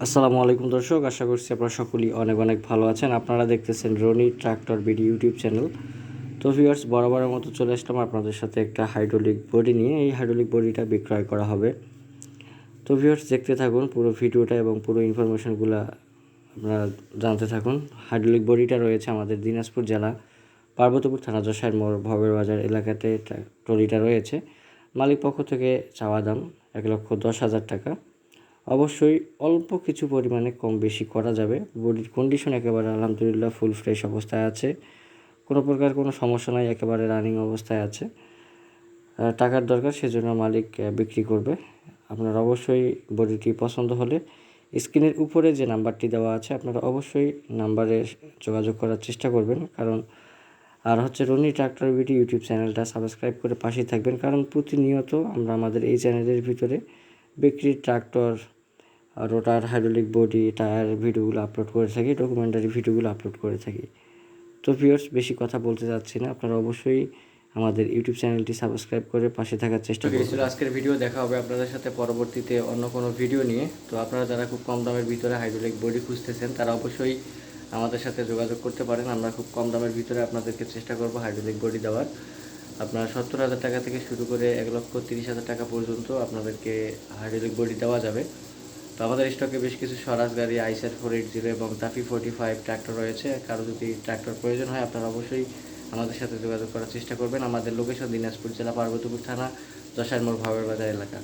আসসালামু আলাইকুম দর্শক, আশা করছি আপনারা সকলেই অনেক অনেক ভালো আছেন। আপনারা দেখতেছেন Rony tractor BD YouTube channel. তো ভিউয়ার্স বরাবরের মতো চলে আসলাম আপনাদের সাথে একটা হাইড্রোলিক বডি নিয়ে। এই হাইড্রোলিক বডিটা বিক্রয় করা হবে। তো ভিউয়ার্স দেখতে থাকুন পুরো ভিডিওটা এবং পুরো ইনফরমেশনগুলো আপনারা জানতে থাকুন। হাইড্রোলিক বডিটা রয়েছে আমাদের দিনাজপুর জেলা, পার্বতীপুর থানা, যশার মোড়, ভবের বাজার এলাকাতে ট্রা- ট্রলিটা রয়েছে। মালিক পক্ষ থেকে চাওয়া দাম এক লক্ষ দশ হাজার টাকা। অবশ্যই অল্প কিছু পরিমাণে কম বেশি করা যাবে। বডির কন্ডিশন একেবারে আলহামদুলিল্লাহ ফুল ফ্রেশ অবস্থায় আছে। কোনো প্রকার কোনো সমস্যা নাই, একেবারে রানিং অবস্থায় আছে। টাকার দরকার, সেজন্য মালিক বিক্রি করবে। আপনার অবশ্যই বডিটি পছন্দ হলে স্ক্রিনের উপরে যে নাম্বারটি দেওয়া আছে, আপনারা অবশ্যই নাম্বারে যোগাযোগ করার চেষ্টা করবেন। কারণ, আর হচ্ছে রনি ট্রাক্টর বিটি ইউটিউব চ্যানেলটা সাবস্ক্রাইব করে পাশেই থাকবেন। কারণ প্রতিনিয়ত আমরা আমাদের এই চ্যানেলের ভিতরে বিক্রির tractor rotor hydraulic body tyre ভিডিওগুলো আপলোড করে থাকি ডকুমেন্টারি ভিডিওগুলো আপলোড করে থাকি। তো ভিউয়ার্স বেশি কথা বলতে চাচ্ছি না আপনারা অবশ্যই আমাদের ইউটিউব চ্যানেলটি সাবস্ক্রাইব করে পাশে থাকার চেষ্টা করবেন। ছিল আজকের ভিডিও দেখা হবে আপনাদের সাথে পরবর্তীতে অন্য কোনো ভিডিও নিয়ে। তো আপনারা যারা খুব কম দামের ভিতরে হাইড্রোলিক বডি খুঁজতেছেন তারা অবশ্যই আমাদের সাথে যোগাযোগ করতে পারেন। আমরা খুব কম দামের ভিতরে আপনাদেরকে চেষ্টা করব হাইড্রোলিক বডি দেওয়ার। আপনার সত্তর হাজার টাকা থেকে শুরু করে এক লক্ষ তিরিশ হাজার টাকা পর্যন্ত আপনাদেরকে হাইড্রোলিক বডি দেওয়া যাবে। তো আমাদের স্টকে বেশ কিছু স্বরাজ গাড়ি, আইসার ফোর এইট জিরো এবং তাফি ফোর্টি ফাইভ ট্র্যাক্টর রয়েছে। কারও যদি ট্র্যাক্টর প্রয়োজন হয়, আপনারা অবশ্যই আমাদের সাথে যোগাযোগ করার চেষ্টা করবেন। আমাদের লোকেশন দিনাজপুর জেলা পার্বতীপুর থানা যশার মোড় ভাবের বাজার এলাকা।